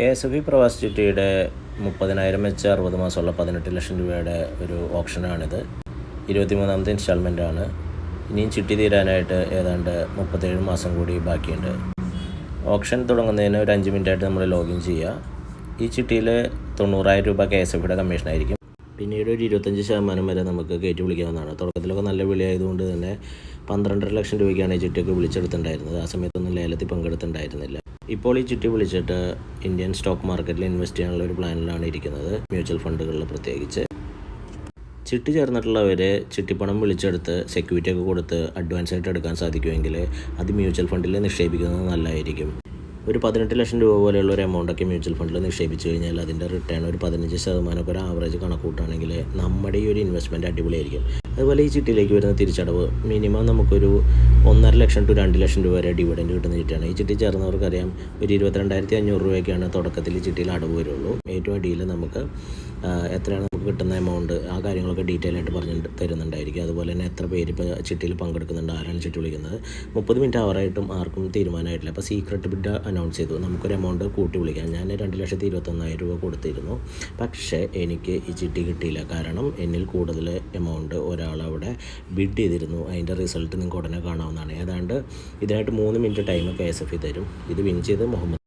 K S F E Pravas ചിട്ടിയുടെ മുപ്പതിനായിരം വെച്ച് അറുപത് മാസമുള്ള പതിനെട്ട് ലക്ഷം രൂപയുടെ ഒരു ഓപ്ഷനാണിത്. ഇരുപത്തിമൂന്നാമത്തെ ഇൻസ്റ്റാൾമെന്റ് ആണ് ഇനിയും ചിട്ടി തീരാനായിട്ട് ഏതാണ്ട് മുപ്പത്തേഴ് മാസം കൂടി ബാക്കിയുണ്ട്. ഓപ്ഷൻ തുടങ്ങുന്നതിന് ഒരു അഞ്ച് മിനിറ്റായിട്ട് നമ്മൾ ലോഗിൻ ചെയ്യുക. ഈ ചിട്ടിയിൽ തൊണ്ണൂറായിരം രൂപ കെ എസ് എഫിയുടെ കമ്മീഷനായിരിക്കും പിന്നീട് ഒരു ഇരുപത്തഞ്ച് ശതമാനം വരെ നമുക്ക് കയറ്റി വിളിക്കാവുന്നതാണ്. തുടക്കത്തിലൊക്കെ നല്ല വിളിയായതുകൊണ്ട് തന്നെ പന്ത്രണ്ടര ലക്ഷം രൂപയ്ക്കാണ് ഈ ചിട്ടിയൊക്കെ വിളിച്ചെടുത്തിട്ടുണ്ടായിരുന്നത്. ആ സമയത്തൊന്നും ലേലത്തിൽ പങ്കെടുത്തിട്ടുണ്ടായിരുന്നില്ല. ഇപ്പോൾ ഈ ചിട്ടി വിളിച്ചിട്ട് ഇന്ത്യൻ സ്റ്റോക്ക് മാർക്കറ്റിൽ ഇൻവെസ്റ്റ് ചെയ്യാനുള്ള ഒരു പ്ലാനിലാണ് ഇരിക്കുന്നത് മ്യൂച്വൽ ഫണ്ടുകളിൽ പ്രത്യേകിച്ച്. ചിട്ടി ചേർന്നിട്ടുള്ളവർ ചിട്ടിപ്പണം വിളിച്ചെടുത്ത് സെക്യൂരിറ്റി ഒക്കെ കൊടുത്ത് അഡ്വാൻസ് ആയിട്ട് എടുക്കാൻ സാധിക്കുമെങ്കിൽ അത് മ്യൂച്വൽ ഫണ്ടിൽ നിക്ഷേപിക്കുന്നത് നല്ലതായിരിക്കും. ഒരു പതിനെട്ട് ലക്ഷം രൂപ പോലെയുള്ള ഒരു എമൗണ്ടൊക്കെ മ്യൂച്വൽ ഫണ്ടിൽ നിക്ഷേപിച്ച് കഴിഞ്ഞാൽ അതിന്റെ റിട്ടേൺ ഒരു പതിനഞ്ച് ശതമാനമൊക്കെ ഒരു ആവറേജ് കണക്കൂട്ടാണെങ്കിൽ നമ്മുടെ ഈ ഒരു ഇൻവെസ്റ്റ്മെന്റ് അടിപൊളിയായിരിക്കും. അതുപോലെ ഈ ചിട്ടിയിലേക്ക് വരുന്ന തിരിച്ചടവ് മിനിമം നമുക്കൊരു ഒന്നര ലക്ഷം ടു രണ്ട് ലക്ഷം രൂപ വരെ ഡിവിഡൻഡ് കിട്ടുന്ന ചിട്ടിയാണ്. ഈ ചിട്ടി ചേർന്നവർക്കറിയാം ഒരു ഇരുപത്തിരണ്ടായിരത്തി അഞ്ഞൂറ് രൂപയൊക്കെയാണ് തുടക്കത്തിൽ ചിട്ടിയിൽ അടവ് വരുള്ളൂ. ഏറ്റവും അടിയിൽ നമുക്ക് എത്രയാണ് നമുക്ക് കിട്ടുന്ന എമൗണ്ട് ആ കാര്യങ്ങളൊക്കെ ഡീറ്റെയിൽ ആയിട്ട് പറഞ്ഞ് തരുന്നുണ്ടായിരിക്കും. അതുപോലെ തന്നെ എത്ര പേര് ഇപ്പോൾ ചിട്ടിയിൽ പങ്കെടുക്കുന്നുണ്ട് ആരാണ് ചിട്ടി വിളിക്കുന്നത്? മുപ്പത് മിനിറ്റ് അവറായിട്ടും ആർക്കും തീരുമാനമായിട്ടില്ല. അപ്പോൾ സീക്രട്ട് ബിഡ് അനൗൺസ് ചെയ്തു. നമുക്കൊരു എമൗണ്ട് കൂട്ടി വിളിക്കാം. ഞാൻ രണ്ട് ലക്ഷത്തി ഇരുപത്തൊന്നായിരം രൂപ കൊടുത്തിരുന്നു. പക്ഷേ എനിക്ക് ഈ ചിട്ടി കിട്ടിയില്ല. കാരണം എന്നിൽ കൂടുതൽ എമൗണ്ട് ഒരാൾ അവിടെ ബിഡ് ചെയ്തിരുന്നു. അതിന്റെ റിസൾട്ട് നിങ്ങൾക്ക് ഉടനെ കാണാവുന്നതാണ്. ഏതാണ്ട് ഇതിനായിട്ട് മൂന്ന് minute time K S F തരും. ഇത് വിൻ ചെയ്ത് മുഹമ്മദ്